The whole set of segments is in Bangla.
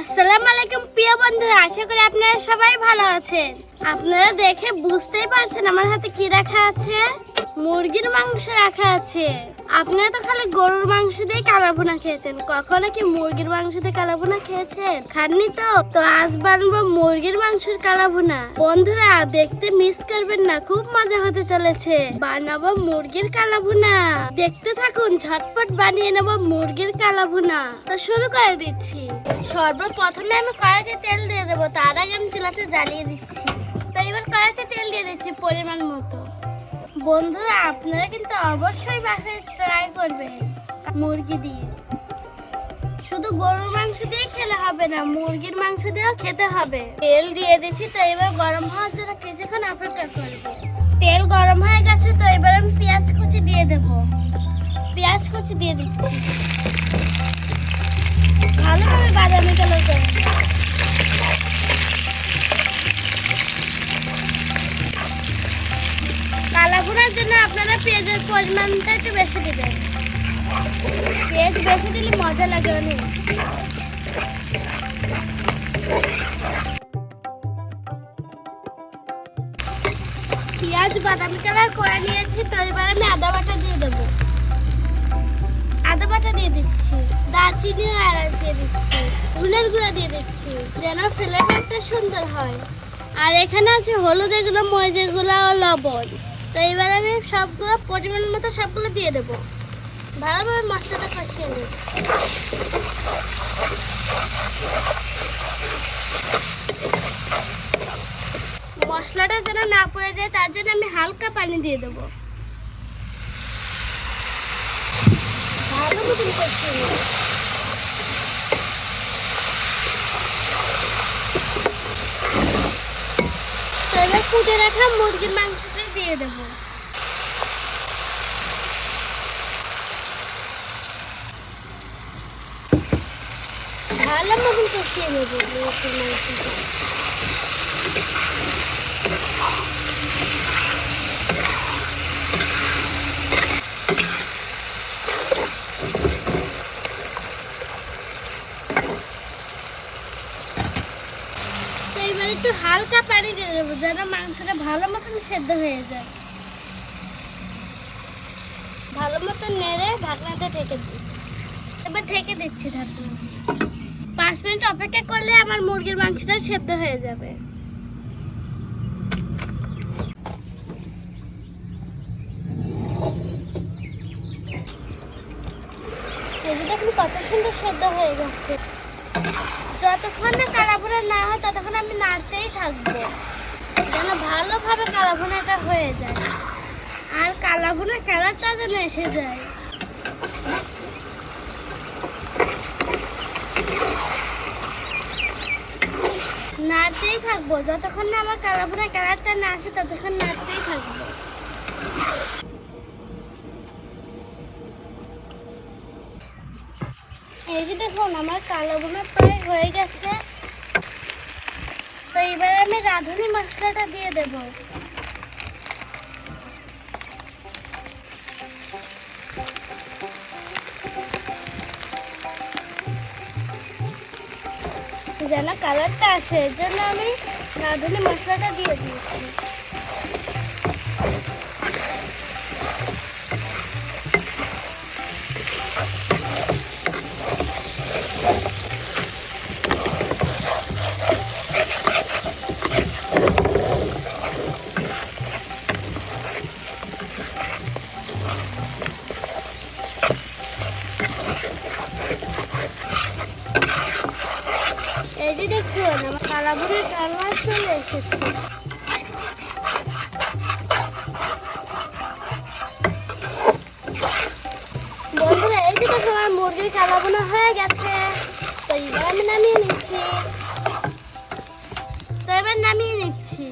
আসসালামু আলাইকুম, প্রিয় বন্ধুরা, আশা করি আপনারা সবাই ভালো আছেন। আপনারা দেখে বুঝতেই পারছেন আমার হাতে কি রাখা আছে? মুরগির মাংস রাখা আছে। আপনারা তো খালি গরুর মাংস দিয়ে কালাভুনা খেয়েছেন। কখনো কি মুরগির মাংস দিয়ে কালাভুনা খেয়েছেন? খাননি তো? তো আজ বানাবো মুরগির মাংসের কালাভুনা। বন্ধুরা, দেখতে মিস করবেন না, খুব মজা হতে চলেছে। বানাবো মুরগির কালাভুনা। দেখতে থাকুন, ঝটপট বানিয়ে নেব মুরগির কালাভুনা। তো শুরু করে দিচ্ছি। সর্বপ্রথমে আমি কড়াইতে তেল দিয়ে দেবো, তার আগে আমি চুলাটা জ্বালিয়ে দিচ্ছি। তো এবার কড়াইতে তেল দিয়ে দিচ্ছি পরিমাণ মতো। বন্ধুরা, আপনারা কিন্তু অবশ্যই বাসায় ট্রাই করবেন মুরগি দিয়ে। শুধু গরুর মাংস দিয়ে খেলে হবে না, মুরগির মাংস দিয়েও খেতে হবে। তেল দিয়ে দিচ্ছি তো এবার গরম হওয়ার জন্য কিছুক্ষণ অপেক্ষা করব। তেল গরম হয়ে গেছে, তো এবার আমি পেঁয়াজ কুচি দিয়ে দেবো। পেঁয়াজ কুচি দিয়ে দিচ্ছি। জন্য আপনারা পেঁয়াজের পরিমাণটা একটু বেশি দিবেন। পেঁয়াজ বেশি দিলে মজা লাগে অনেক। পেঁয়াজ, বাদামি কালার করে নিয়েছি, তো এবার আমি আদা বাটা দিয়ে দেবো। আদা বাটা দিয়ে দিচ্ছি, দারচিনি এলাচ দিয়ে দিচ্ছি, ধুনের গুঁড়া দিয়ে দিচ্ছি, যেন ফ্লেভারটা সুন্দর হয়। আর এখানে আছে হলুদ এগুলো মরিচ এগুলো ও লবণ। তো এবার আমি সবগুলো পরিমাণ মতো সবগুলো দিয়ে দেবো। ভালোভাবে মশলাটা কষিয়ে নেব মশলাটা যেন না পড়ে যায়, তার জন্য আমি হালকা পানি দিয়ে দেবো। ভালো তো রাখা মুরগির মাংসটা দিয়ে দেবো। ভালো মতন কষিয়ে নেব। একটু হালকা পানি দিয়ে দেবো, যেন মাংসটা ভালো মতন সেদ্ধ হয়ে যায়। ভালো মতন নেড়ে ঢাকনাটা ঢেকে দিই। এবার ঢেকে দিচ্ছি ঢাকনা। পাঁচ মিনিট অপেক্ষা করলে আমার মুরগির মাংসটা সেদ্ধ হয়ে যাবে। কত সুন্দর সেদ্ধ হয়ে গেছে। যতক্ষণ না কালাভুনা না হয়, ততক্ষণ আমি নাড়তেই থাকব। যেন ভালোভাবে কালাভুনাটা হয়ে যায়। আর কালাভুনা কালারটা যেন এসে যায়। নাড়তেই থাকব। যতক্ষণ না আমার কালাভুনা কালারটা না আসে, ততক্ষণ নাড়তেই থাকব। এই যে দেখুন, আমার কালো প্রায় হয়ে গেছে। তো এবার আমি রাঁধুনি মশলাটা দিয়ে দেব। যেন কালারটা আসে, এর জন্য আমি রাঁধুনি মশলাটা দিয়ে দিয়েছি। এই যে দেখুন, আমার কালাবুনের কালার চলে এসেছে। বন্ধুরা, এই যে মুরগির কালাবোনা হয়ে গেছে। তো এবার নামিয়ে নিচ্ছি। তো এবার নামিয়ে নিচ্ছি।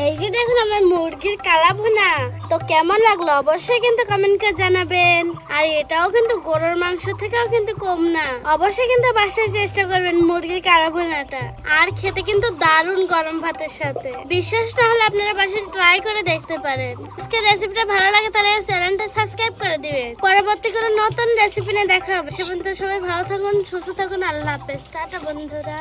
এই যে দেখুন আমার মুরগির কালা ভুনা তো কেমন লাগল? অবশ্যই কিন্তু কমেন্ট করে জানাবেন। আর এটাও কিন্তু গরুর মাংস থেকেও কিন্তু কম না। অবশ্যই কিন্তু বাসায় চেষ্টা করবেন মুরগির কালা ভুনাটা আর খেতে কিন্তু দারুণ গরম ভাতের সাথে। বিশ্বাস না হলে আপনারা বাসায় ট্রাই করে দেখতে পারেন। আজকে রেসিপিটা ভালো লাগে তাহলে চ্যানেলটা সাবস্ক্রাইব করে দিবেন। পরবর্তী কোনো নতুন রেসিপি নিয়ে দেখা হবে। সে পর্যন্ত সবাই ভালো থাকুন, সুস্থ থাকুন। আল্লাহ হাফেজ। টাটা বন্ধুরা।